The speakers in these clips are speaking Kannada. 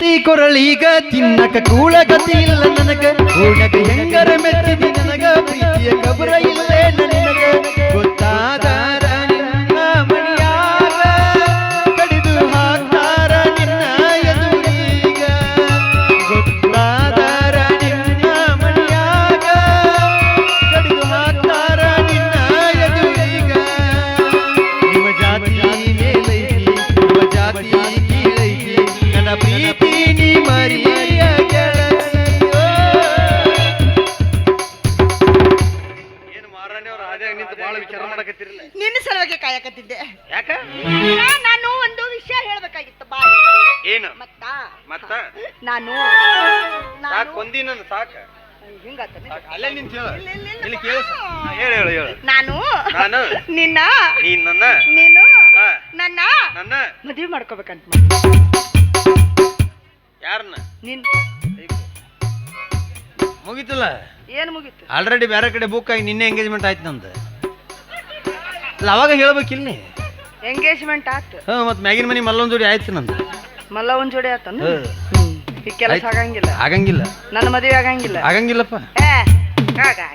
ಪ್ರೀತಿ ಕೊರಳೀಗ ತಿನ್ನಕ ಕೂಳಗತಿ ಇಲ್ಲ ನನಗ. ಓಣಗ ಹೆಂಗರ ಮೆಚ್ಚಿದಿ ನನಗ. ಪ್ರೀತಿಯ ಕಬರ ಇಲ್ಲೇ ನನಗ. ಗೊತ್ತಾದಾರ ನಿನ್ನ ಮಣಿಯಾಗ ಕಡಿದು ಹಾಕ್ತಾರ ನಿನ್ನ ನಿನ್ನ ನಿಮ್ಮ ನಿಮ್ಮ ನನ್ನ ಪ್ರೀತಿ ಹಾದ್ಯಾಗ ನಿಂತು ಭಾಳ ವಿಚಾರ ಮಾಡಕತ್ತಿರಲ್ಲ ನಿನ್ನ ಸಲುವಾಗಿ ಕಾಯಕತ್ತಿದ್ದೆ. ಯಾಕ? ನಾನು ಒಂದು ವಿಷಯ ಹೇಳ್ಬೇಕಾಗಿತ್ತು ಬಾ. ಏನು? ಮತ್ತ? ಮತ್ತ? ನಾನು ಸಾಕು ನಾನು ಕೊಂದಿ ನನ್ನ ಸಾಕ ಅಲ್ಲೇ ನಿಂತ ಇಲ್ಲ. ಕೇಳಿಸ ಹೇಳು ಹೇಳು ಹೇಳು. ನಾನು ನಾನು? ನಿನ್ನ ನೀನ್ ನನ್ನ ನೀನು ಹಾ. ನನ್ನ ನನ್ನ? ಮದುವೆ ಮಾಡ್ಕೋಬೇಕಂತ ಮಾಡಿ. ಯಾರನ್ನ? ನಿನ್ ಮುಗೀತಲ್ಲ? ಏನು ಮುಗೀತು? ಆಲ್ರೆಡಿ ಬೇರೆ ಕಡೆ ಬುಕ್ ಆಗಿ ನಿನ್ನೆ ಎಂಗೇಜ್ಮೆಂಟ್ ಆಯ್ತು ನಂದು ಅಲ್ಲ ಅವಾಗ ಹೇಳ್ಬೇಕಿಲ್ಲ ಎಂಗೇಜ್ಮೆಂಟ್ ಆತು ಹ್ಞೂ ಮತ್ತೆ ಮ್ಯಾಗಿನ ಮನೆ ಮಲ್ಲೊಂದು ಜೋಡಿ ಆಯ್ತು ನಂದು. ಮಲ್ಲ ಒಂದ್ ಜೋಡಿ ಆತನು ಹ್ಞೂ ಹ್ಮ್ ಈ ಕೆಲಸ ಆಯ್ತು. ಆಗಂಗಿಲ್ಲ. ಆಗಂಗಿಲ್ಲ. ನನ್ನ ಮದುವೆ ಆಗಂಗಿಲ್ಲ. ಆಗಂಗಿಲ್ಲಪ್ಪ. ಏ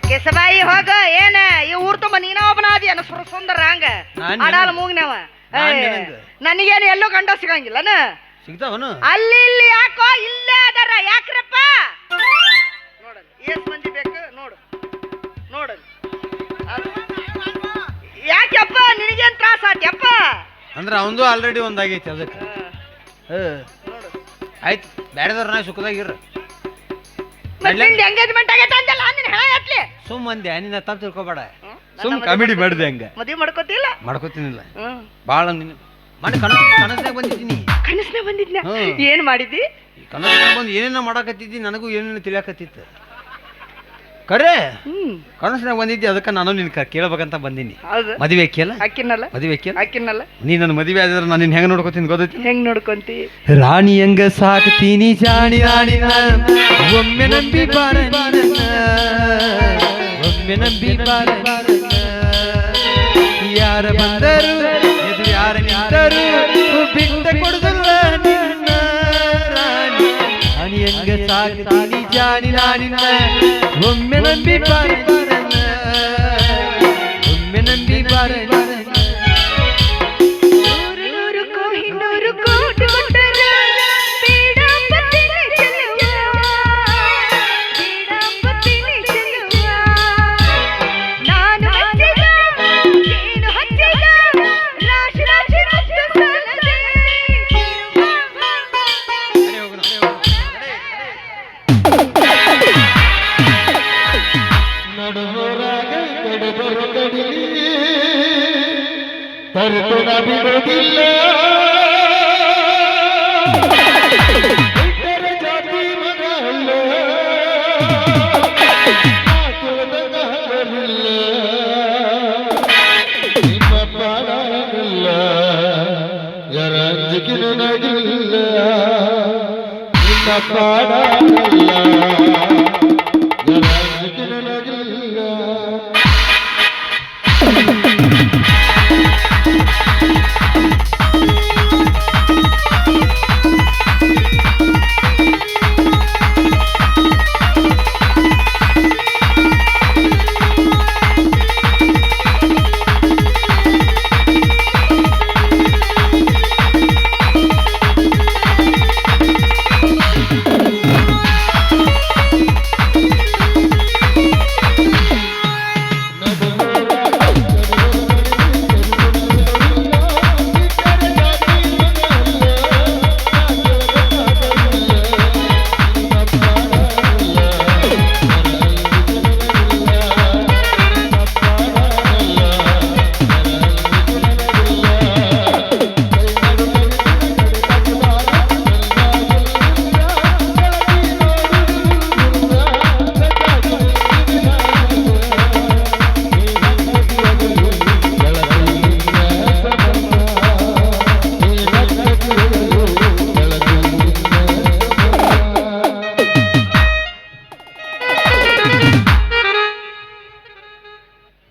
ಕೆಸಬಾಯಿ ಹೋಗ ಏನ? ಈ ಊರ್ ತುಂಬ ನೀನ ಒಬ್ಬನ ಆದಿ ಅನ್ನ ಸುರ ಸುಂದರ ಹಂಗ. ನಾನ್ ಅಡಾಲ ಮೂಗ್ನವ. ನಾನ್ ನಿನಗ. ನನಗೇನು ಎಲ್ಲೂ ಗಂಡ ಸಿಗಂಗಿಲ್ಲನ? ಸಿಗ್ತಾವನು. ಅಲ್ಲಿ ಇಲ್ಲಿ ಯಾಕೋ ಇಲ್ಲೇ ಅಂದ್ರೆ ಅವಂದು ಆಲ್ರೆಡಿ ಒಂದಾಗೈತಿ ಅದಕ್ಕೆ. ನೋಡು ಆಯ್ತು ಬ್ಯಾರೆದವ್ರನ್ನ ಸುಖದಾಗಿರ್ರಿ ಮತ್ತೆ ನಿಂದ ಎಂಗೇಜ್ಮೆಂಟ್ ಆಗೈತೆ ಅಂದಲ್ಲ ನಿನ್ ಹೆಣ ಎತ್ಲಿ. ಸುಮ್ ಅಂದೆ ನಿನ್ನ ತಪ್ಪು ತಿಳ್ಕೊಬೇಡ? ಸುಮ್ ಕಾಮಿಡಿ ಮಾಡಿದೆ ಹಂಗ. ಮದುವೆ ಮಾಡ್ಕೋತಿಲ್ಲ? ಮಾಡ್ಕೋತೀನಿಲ್ಲ. ಭಾಳ ನಿನ್ನ ಮಾಡಿ ಕನಸು ಕನಸ್ನಾಗ ಬಂದಿದ್ದೀನಿ. ಕನಸ್ನ ಬಂದಿದ್ನ? ಹ್ಮ್. ಏನ್ ಮಾಡಿದ್ದಿ ಕನಸ್ನಾಗ ಬಂದು ಏನೇನೋ ಮಾಡಕತ್ತಿದ್ದಿ ನನಗೂ ಏನೇನೋ ತಿಳಿಯಾಕತ್ತಿತ್ತು. ಕರೆ ಹ್ಮ್. ಬಂದಿದ್ದೆ ಬಂದಿದ್ದಿ ಅದಕ್ಕೆ ನಾನು ನಿನ್ ಕ- ಕೇಳ್ಬೇಕಂತ ಬಂದೀನಿ. ಹೌದು. ಮದುವೆ ಕೇಳ? ಅಕ್ಕಿನಲ್ಲ ಮದುವೆ ಕೇಳ? ಅಕ್ಕಿನಲ್ಲ ನೀ ನನ್ನ ಮದುವೆ ಆದ್ರೆ ನಾನು ನಿನ್ನ ಹೆಂಗ್ ನೋಡ್ಕೋತೀನಿ ಗೊತ್ತೈತಿ? ಹೆಂಗ್ ನೋಡ್ಕೊಂತಿ? ರಾಣಿ ಹೆಂಗ ಸಾಕ್ತೀನಿ ಜಾಣಿ ರಾಣಿ ನಾನು ಒಮ್ಮೆ ನಂಬಿ ಬಾರ ನೀನನ್ನ. ಒಮ್ಮೆ ನಂಬಿ ಬಾರ ನೀನನ್ನ. ಯಾರ ಬಂದರು ಎದುರು ಯಾರ ನಿಂತರು ಬಿಟ್ಟ ಕೊಡುದಿಲ್ಲ ನಿನ್ನ ರಾಣಿ. ರಾಣಿ ಹಂಗ ಸಾಕ್ತೀನಿ ಜಾಣಿ ರಾಣಿನ ಒಮ್ಮೆ ನಂಬಿ ಬಾರ তার তো না বিরোধিল্লা பாடல்ல